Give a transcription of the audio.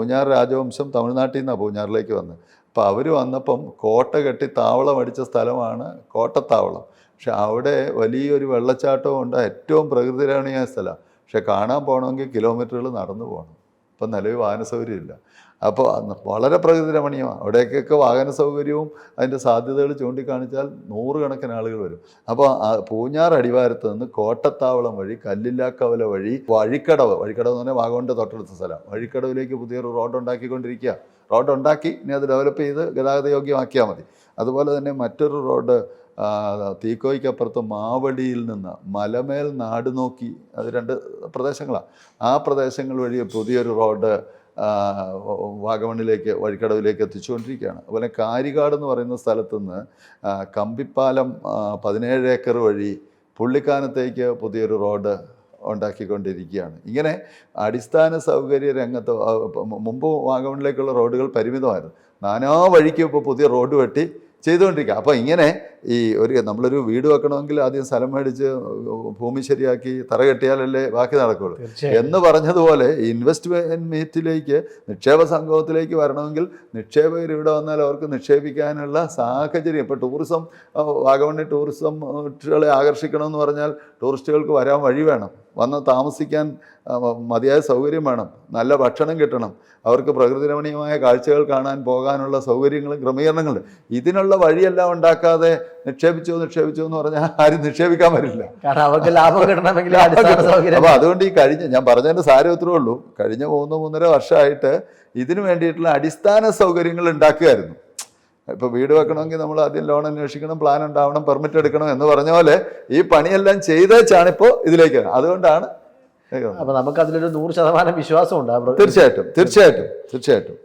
പൂഞ്ഞാർ രാജവംശം തമിഴ്നാട്ടിൽ നിന്നാണ് പൂഞ്ഞാറിലേക്ക് വന്നത്. അപ്പോൾ അവർ വന്നപ്പം കോട്ട കെട്ടി താവളം അടിച്ച സ്ഥലമാണ് കോട്ടത്താവളം. പക്ഷെ അവിടെ വലിയൊരു വെള്ളച്ചാട്ടവും ഉണ്ട്. ഏറ്റവും പ്രകൃതിരമണീയ സ്ഥലമാണ് പക്ഷെ കാണാൻ പോകണമെങ്കിൽ കിലോമീറ്ററുകൾ നടന്നു പോകണം. ഇപ്പം നിലവിൽ വാഹന സൗകര്യമില്ല. അപ്പോൾ വളരെ പ്രകൃതി രമണീയമാണ്. അവിടേക്കൊക്കെ വാഹന സൗകര്യവും അതിന്റെ സാധ്യതകൾ ചൂണ്ടിക്കാണിച്ചാൽ നൂറുകണക്കിന് ആളുകൾ വരും. അപ്പോൾ പൂഞ്ഞാർ അടിവാരത്ത് നിന്ന് കോട്ടത്താവളം വഴി കല്ലില്ലാക്കവല വഴി വഴിക്കടവ് വഴിക്കടവ് എന്ന് പറഞ്ഞാൽ വാഗോണിന്റെ തൊട്ടടുത്ത സ്ഥലം. വഴിക്കടവിലേക്ക് പുതിയൊരു റോഡ് ഉണ്ടാക്കിക്കൊണ്ടിരിക്കുക റോഡ് ഉണ്ടാക്കി ഇനി അത് ഡെവലപ്പ് ചെയ്ത് ഗതാഗത യോഗ്യമാക്കിയാൽ മതി. അതുപോലെ തന്നെ മറ്റൊരു റോഡ് തീക്കോയ്ക്കപ്പുറത്ത് മാവടിയിൽ നിന്ന് മലമേൽ നാട് നോക്കി. അത് രണ്ട് പ്രദേശങ്ങളാണ് ആ പ്രദേശങ്ങൾ വഴി പുതിയൊരു റോഡ് വാഗമണിലേക്ക് വഴിക്കടവിലേക്ക് എത്തിച്ചുകൊണ്ടിരിക്കുകയാണ്. അതുപോലെ കാരികാട് എന്ന് പറയുന്ന സ്ഥലത്തു നിന്ന് കമ്പിപ്പാലം പതിനേഴ് ഏക്കർ വഴി പുള്ളിക്കാനത്തേക്ക് പുതിയൊരു റോഡ് ഉണ്ടാക്കിക്കൊണ്ടിരിക്കുകയാണ്. ഇങ്ങനെ അടിസ്ഥാന സൗകര്യ രംഗത്ത് മുമ്പ് വാഗമണിലേക്കുള്ള റോഡുകൾ പരിമിതമായിരുന്നു. നാനാ വഴിക്കും ഇപ്പോൾ പുതിയ റോഡ് വെട്ടി ചെയ്തുകൊണ്ടിരിക്കുക. അപ്പോൾ ഇങ്ങനെ ഈ ഒരു നമ്മളൊരു വീട് വെക്കണമെങ്കിൽ ആദ്യം സ്ഥലം മേടിച്ച് ഭൂമി ശരിയാക്കി തറ കെട്ടിയാലല്ലേ ബാക്കി നടക്കുള്ളൂ. എന്ന് പറഞ്ഞതുപോലെ ഇൻവെസ്റ്റ്മെന്റ് മീറ്റിലേക്ക് നിക്ഷേപ സംഗമത്തിലേക്ക് വരണമെങ്കിൽ നിക്ഷേപകർ ഇവിടെ വന്നാൽ അവർക്ക് നിക്ഷേപിക്കാനുള്ള സാഹചര്യം. ഇപ്പോൾ ടൂറിസം വാഗമണ്ണി ടൂറിസം കളെ ആകർഷിക്കണമെന്ന് പറഞ്ഞാൽ ടൂറിസ്റ്റുകൾക്ക് വരാൻ വഴി വേണം. വന്ന് താമസിക്കാൻ മതിയായ സൗകര്യം വേണം. നല്ല ഭക്ഷണം കിട്ടണം. അവർക്ക് പ്രകൃതിരമണീയമായ കാഴ്ചകൾ കാണാൻ പോകാനുള്ള സൗകര്യങ്ങളും ക്രമീകരണങ്ങളും ഇതിനുള്ള വഴിയെല്ലാം ഉണ്ടാക്കാതെ നിക്ഷേപിച്ചോ നിക്ഷേപിച്ചോ എന്ന് പറഞ്ഞാൽ ആരും നിക്ഷേപിക്കാൻ വരില്ല. അവർക്ക് ലാഭം കിട്ടണമെങ്കിൽ അപ്പൊ അതുകൊണ്ട് ഈ കഴിഞ്ഞ ഞാൻ പറഞ്ഞതിന്റെ സാരം ഇത്രേ ഉള്ളൂ. കഴിഞ്ഞ മൂന്ന് മൂന്നര വർഷമായിട്ട് ഇതിനു വേണ്ടിയിട്ടുള്ള അടിസ്ഥാന സൗകര്യങ്ങൾ ഉണ്ടാക്കുകയായിരുന്നു. ഇപ്പൊ വീട് വെക്കണമെങ്കിൽ നമ്മൾ ആദ്യം ലോൺ അന്വേഷിക്കണം പ്ലാൻ ഉണ്ടാവണം പെർമിറ്റ് എടുക്കണം എന്ന് പറഞ്ഞ പോലെ ഈ പണിയെല്ലാം ചെയ്തേച്ചാണ് ഇപ്പോൾ ഇതിലേക്ക്. അതുകൊണ്ടാണ് അപ്പൊ നമുക്ക് അതിലൊരു നൂറ് ശതമാനം വിശ്വാസമുണ്ട് തീർച്ചയായിട്ടും തീർച്ചയായിട്ടും തീർച്ചയായിട്ടും.